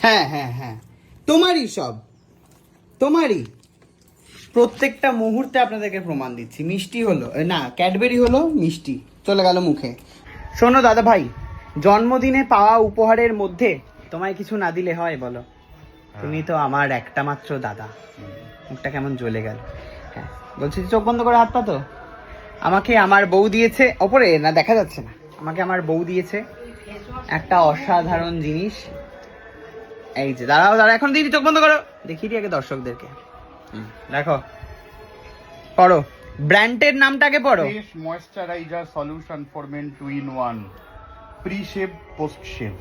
হ্যাঁ হ্যাঁ হ্যাঁ। তোমারই সব। তোমারই। প্রত্যেকটা মুহূর্তে আপনাদেরকে প্রমাণ দিচ্ছি। মিষ্টি হলো না, ক্যাডবেরি হলো মিষ্টি। চলে গেল মুখে। শোনো দাদা ভাই, জন্মদিনে পাওয়া উপহারের মধ্যে তোমায় কিছু না দিলে হয়, বলো। তুমি তো আমার একটা মাত্র দাদা। মুখটা কেমন জ্বলে গেল। হ্যাঁ বলছি চোখ বন্ধ করে হাত পাতো আমাকে আমার বউ দিয়েছে, ওপরে না, দেখা যাচ্ছে না। আমাকে আমার বউ দিয়েছে একটা অসাধারণ জিনিস। এই যে দাঁড়াও দাঁড়া এখন দিদি চোখ বন্ধ করো। দেখিয়ে দিই আগে দর্শকদেরকে। দেখো। পড়ো। ব্র্যান্ডের নামটাকে পড়ো। Face moisturizer solution for men 2 in 1 pre shave post shave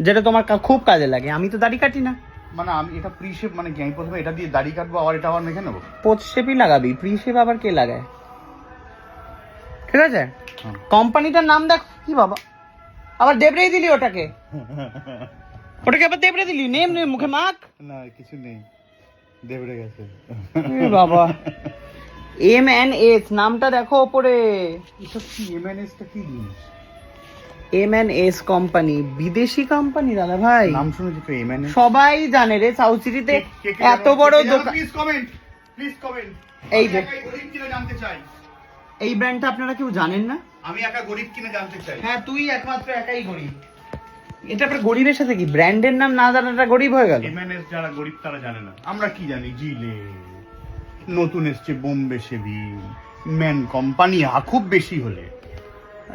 যেটা তোমার কা- খুব কাজে লাগে। আমি তো দাড়ি কাটি না। মানে আমি এটা প্রি শেভ মানে কি? আমি প্রথমে এটা দিয়ে দাড়ি কাটবো আবার এটা আবার মেখে নেব? পোস্ট শেপই লাগাবি। প্রি শেপ আবার কে লাগায়? ঠিক আছে? কোম্পানিটার নাম দেখ। কি বাবা? আবার দেবরেই দিলি ওটাকে। ওটাকে আবার দেবরে দিলি? নেম নেম মুখে মাখ? না কিছু নেই। দেবরে গেছে। বাবা। এম এন এস নামটা দেখো ওপরে। এসব কি এমএনএস টা কি জিনিস? এম এন এস কোম্পানি বিদেশি কোম্পানি দাদা ভাই। নাম শুনেছি তো এমএনএস সবাই জানে রে সাউথ সিটিতে এত বড় দোকান প্লিজ কমেন্ট প্লিজ কমেন্ট এই যে। গরিব কিনা জানতে চাই। এই ব্র্যান্ডটা আপনারা কেউ জানেন না? আমি একা গরিব কিনা জানতে চাই। হ্যাঁ তুই একমাত্র একাই গরিব। এটা আপনার গরিবের সাথে কি? ব্র্যান্ডের নাম না জানাটা গরিব হয়ে গেল? এমএনএস যারা গরিব তারা জানে না। আমরা কি জানি? জিলে। নতুন এসছে বোম্বে সেভি ম্যান কোম্পানি খুব বেশি হলে।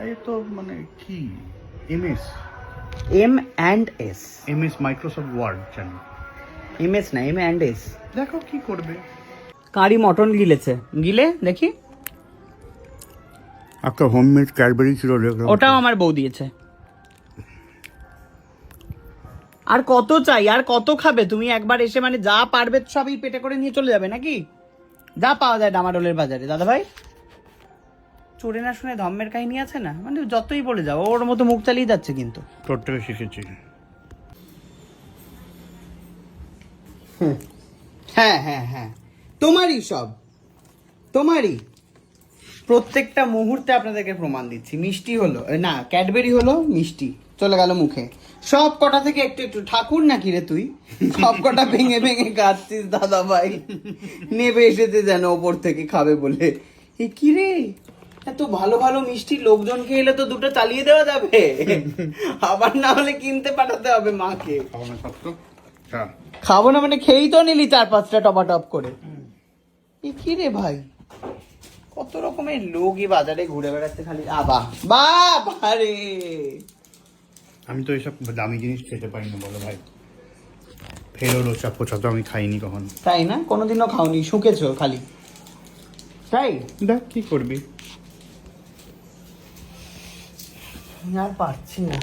এই তো মানে কি? MS M and S MS Microsoft Word জানি এম এস না এম অ্যান্ড এস দেখো কি করবে। কারি মটন গিলেছে। গিলে দেখি। একটা হোমমেড ক্যাডবেরি ছিল ওটাও আমার বউ দিয়েছে। আর কত চাই? আর কত খাবে? তুমি একবার এসে মানে যা পারবে সবই পেটে করে নিয়ে চলে যাবে নাকি? যা পাওয়া যায় ডামাডোলের বাজারে। দাদা ভাই চোরে না শুনে ধম্মের কাহিনী আছে না? মানে যতই বলে যাও ওর মতো মুখ চালিয়ে যাচ্ছে কিন্তু। তোর থেকে শিখেছি। হ্যাঁ হ্যাঁ হ্যাঁ। তোমারই সব। তোমারই। প্রত্যেকটা মুহূর্তে আপনাদেরকে প্রমাণ দিচ্ছি। মিষ্টি হলো না ক্যাডবেরি হলো মিষ্টি চলে গেল মুখে। সব কটা থেকে একটু একটু ঠাকুর নাকি রে তুই? সব কটা ভেঙে ভেঙে খাচ্ছিস দাদা ভাই। নেবে এসেছে যেন ওপর থেকে খাবে বলে। এ কি রে? এত ভালো ভালো মিষ্টি লোকজন খেয়ে এলে তো দুটো চালিয়ে দেওয়া যাবে। আবার না হলে কিনতে পাঠাতে হবে মাকে। খাব না মানে খেয়েই তো নিলি চার পাঁচটা টপা টপ করে। এ কি রে ভাই? কত রকমের লোকই বাজারে ঘুরে বেড়াচ্ছে খালি। আবা বাবা রে আমি তো এসব দামি জিনিস খেতে পারি না বলো ভাই। ফেরো লোচা পোচা তো আমি খাইনি কখন। তাই না? কোনোদিনও খাওনি শুকেছো খালি। তাই? দেখ কি করবি? আর পারছি না।